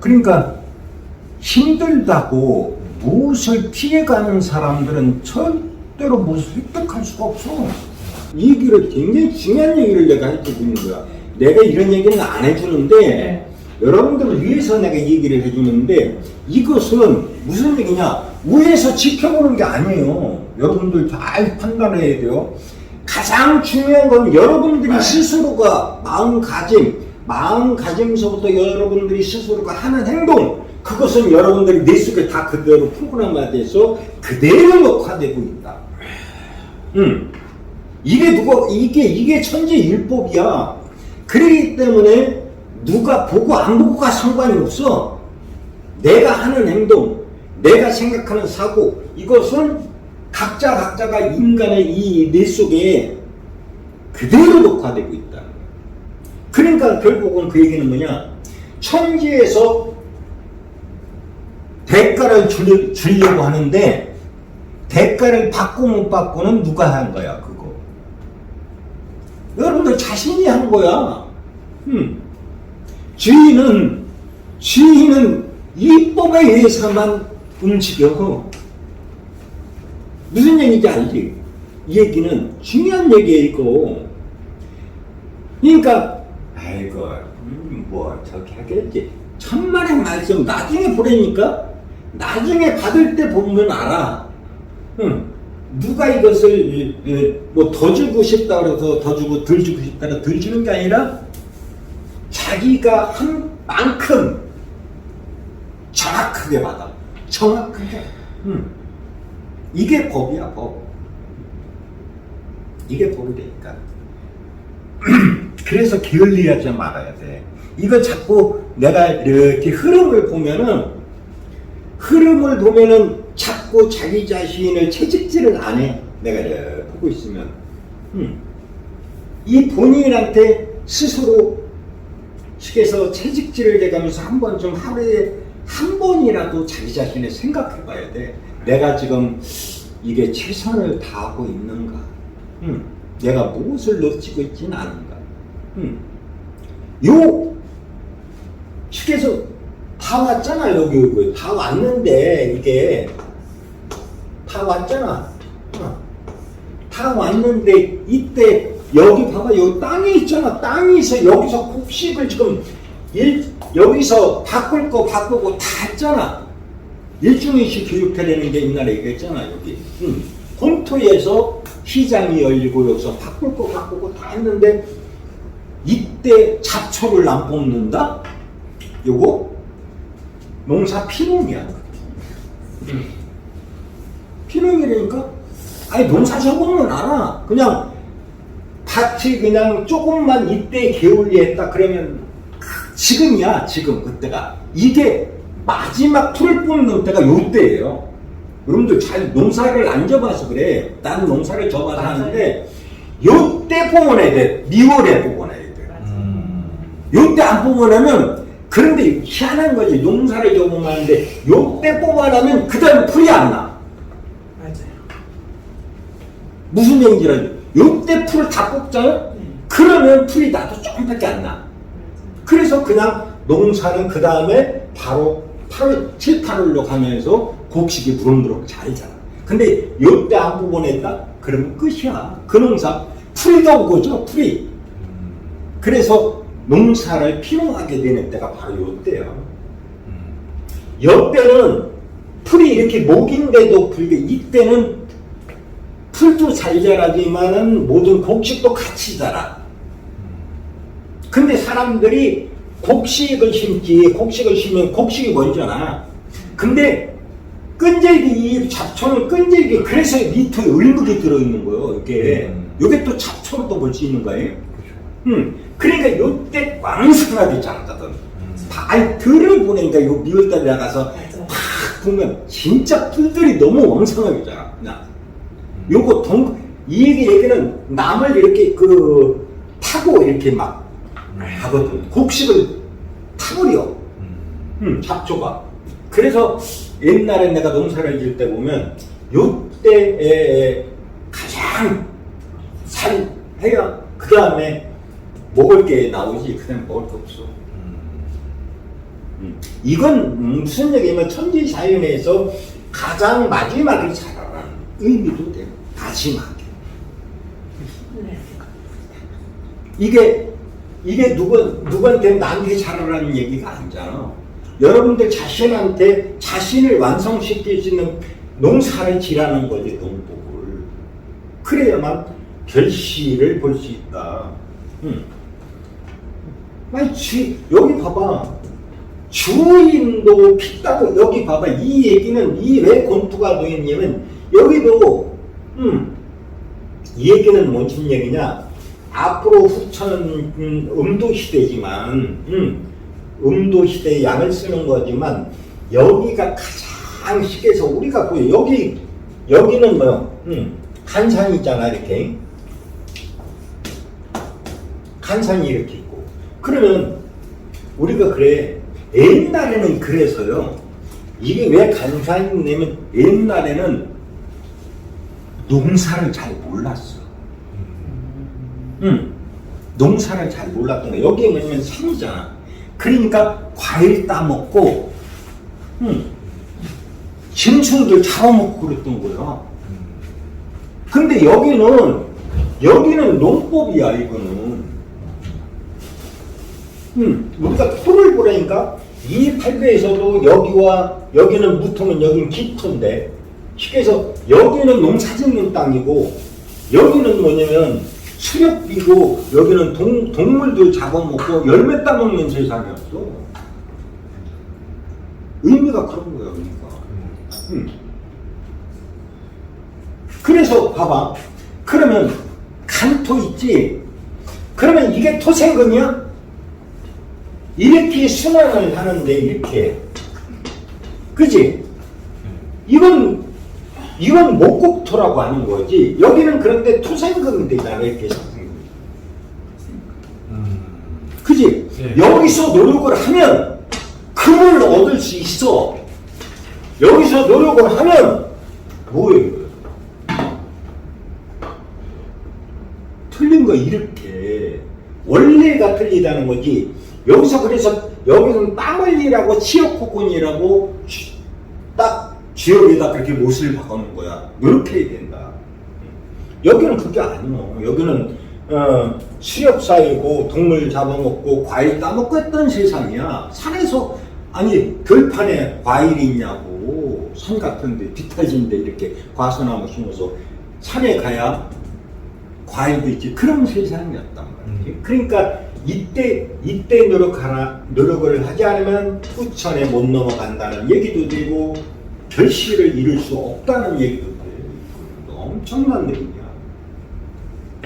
그러니까 힘들다고 무엇을 피해가는 사람들은 절대로 무엇을 획득할 수가 없어. 이 얘기를 굉장히 중요한 얘기를 내가 해주고 있는 거야. 내가 이런 얘기는 안 해주는데 여러분들을 위해서 내가 얘기를 해주는데 이것은 무슨 얘기냐? 위에서 지켜보는 게 아니에요. 여러분들 잘 판단해야 돼요. 가장 중요한 건 여러분들이 스스로가 마음가짐, 마음가짐서부터 여러분들이 스스로가 하는 행동, 그것은 여러분들이 내 속에 다 그대로 프로그램화 돼서 그대로 녹화되고 있다. 음. 이게 누가, 이게, 이게 천재일법이야. 그러기 때문에 누가 보고 안 보고가 상관이 없어. 내가 하는 행동, 내가 생각하는 사고, 이것은 각자 각자가 인간의 이 뇌 속에 그대로 녹화되고 있다. 그러니까 결국은 그 얘기는 뭐냐? 천지에서 대가를 줄, 주려고 하는데 대가를 받고 못 받고는 누가 한 거야 그거 여러분들 자신이 한 거야 음. 주인은 주인은 이법에 의해서만 움직여 무슨 얘기인지 알지? 이 얘기는 중요한 얘기예요 이거 그러니까 하겠지. 천만의 말씀. 나중에 보라니까? 나중에 받을 때 보면 알아. 응. 누가 이것을 뭐 더 주고 싶다 그래서 더 주고 덜 주고 싶다 그래서 덜 주는 게 아니라 자기가 한 만큼 정확하게 받아. 정확하게. 응. 이게 법이야 법. 이게 법이 되니까. 그래서 게을리하지 말아야 돼. 이거 자꾸 내가 이렇게 흐름을 보면은 흐름을 보면은 자꾸 자기 자신을 채찍질을 안 해. 내가 이렇게 보고 있으면 음. 이 본인한테 스스로 식에서 채찍질을 해가면서 한 번 좀 하루에 한 번이라도 자기 자신을 생각해 봐야 돼. 내가 지금 이게 최선을 다하고 있는가? 음. 내가 무엇을 놓치고 있지는 않은가? 음. 요 휴게소 다 왔잖아 여기 여기 다 왔는데 이게 다 왔잖아. 어. 다 왔는데 이때 여기 봐봐. 여기 땅이 있잖아. 땅이 있어. 여기서 곡식을 지금 일, 여기서 바꿀 거 바꾸고 다 했잖아. 일중일시 교육해내는 게 옛날에 얘기했잖아 여기. 응. 본토에서 시장이 열리고 여기서 바꿀 거 바꾸고 다 했는데 이때 잡초를 안 뽑는다? 요거 농사 피농이야. 피농이라니까? 아니 농사 적으면 알아. 그냥 밭이 그냥 조금만 이때 게을리했다 그러면 지금이야 지금 그때가 이게 마지막 풀을 뽑는 때가 요때예요. 여러분들 잘 농사를 안 접어서 그래. 나는 농사를 접어서 하는데 요때 뽑아내야 돼. 미월에 뽑아내야 돼. 요때 안 뽑아내면 그런데 희한한 거지 농사를 접으면 하는데 요때 뽑아내면 그 다음에 풀이 안 나. 맞아요. 무슨 얘기인지 요때 풀을 다 뽑잖아요? 그러면 풀이 나도 조금밖에 안 나. 그래서 그냥 농사는 그 다음에 바로 8월, 7, 8월로 가면서 곡식이 무럭무럭 잘 자라. 근데 요때 안 뽑아냈다? 그러면 끝이야. 그 농사 풀이 더 오고죠, 풀이. 그래서 농사를 피용하게 되는 때가 바로 요때요. 요때는 풀이 이렇게 목인데도 불게 이때는 풀도 잘 자라지만은 모든 곡식도 같이 자라. 근데 사람들이 곡식을 심지 곡식을 심으면 곡식이 먼저나. 근데 끈질기 이 잡초는 끈질기 그래서 밑에 을묵이 들어있는 거예요. 이게 이게 또 잡초로 또 볼 수 있는 거예요. 음, 그러니까 요때 왕성하게 자라거든. 아니 들을 보내니까 요 미월달에 나가서 맞아요. 팍 보면 진짜 풀들이 너무 왕성하게 자라. 그냥 요거 동, 이 얘기 얘기는 남을 이렇게 그 타고 이렇게 막 하거든. 곡식을 타버려. 음, 잡초가. 그래서 옛날에 내가 농사를 지을 때 보면 요때에 가장 잘 해야 그 다음에 먹을 게 나오지 그냥 먹을 게 없어. 음. 이건 무슨 얘기냐면 천지 자연에서 가장 마지막에 자라라는 의미도 돼요. 마지막에. 이게 이게 누구 누구한테 나한테 잘하라는 얘기가 아니잖아. 여러분들 자신한테 자신을 완성시킬 수 있는 농사를 지라는 거지 농법을. 그래야만 결실을 볼 수 있다. 음. 아니 지, 여기 봐봐. 주인도 피따고 여기 봐봐. 이 얘기는 이 왜 권투가 되었냐면 여기도 음, 이 얘기는 무슨 얘기냐? 앞으로 후천 음, 음도 시대지만 음, 음도 시대에 양을 쓰는 거지만 여기가 가장 쉽게 해서 우리가 보여 여기 여기는 뭐 음, 간산이 있잖아 이렇게 간산이 이렇게 그러면 우리가 그래 옛날에는 그래서요 이게 왜 간산이냐면 옛날에는 농사를 잘 몰랐어 응. 농사를 잘 몰랐던 거야. 여기 뭐냐면 산이잖아. 그러니까 과일 따먹고, 응. 짐승들 잡아먹고 그랬던 거야. 근데 여기는, 여기는 농법이야, 이거는. 응. 우리가 토를 보라니까 이 팔배에서도 여기와 여기는 무토면 여기는 기토인데, 쉽게 해서 여기는 농사 짓는 땅이고, 여기는 뭐냐면 수렵비고 여기는 동, 동물들 잡아먹고 열매 따먹는 세상이었어. 의미가 그런 거야, 의미가. 음. 그래서 봐봐. 그러면 간토 있지? 그러면 이게 토생금이야? 이렇게 순환을 하는데 이렇게. 그지? 이건 이건 목국토라고 하는 거지. 여기는 그런데 토생금이 되잖아, 이렇게. 그지? 네. 여기서 노력을 하면 금을 얻을 수 있어. 여기서 노력을 하면 뭐예요? 틀린 거 이렇게 원리가 틀리다는 거지. 여기서 그래서 여기는 땀 흘리라고 치어코콘이라고 딱 지역에다 그렇게 못을 박아놓은 거야. 이렇게 해야 된다. 여기는 그게 아니요. 여기는 어, 수렵사이고 동물 잡아먹고 과일 따먹고 했던 세상이야. 산에서 아니 들판에 과일이 있냐고 산 같은데 비타진데 이렇게 과수나무 심어서 산에 가야 과일도 있지 그런 세상이었단 말이지. 그러니까 이때 이때 노력하나 노력을 하지 않으면 후천에 못 넘어간다는 얘기도 되고 결실을 이룰 수 없다는 얘기도 돼. 엄청난 얘기야.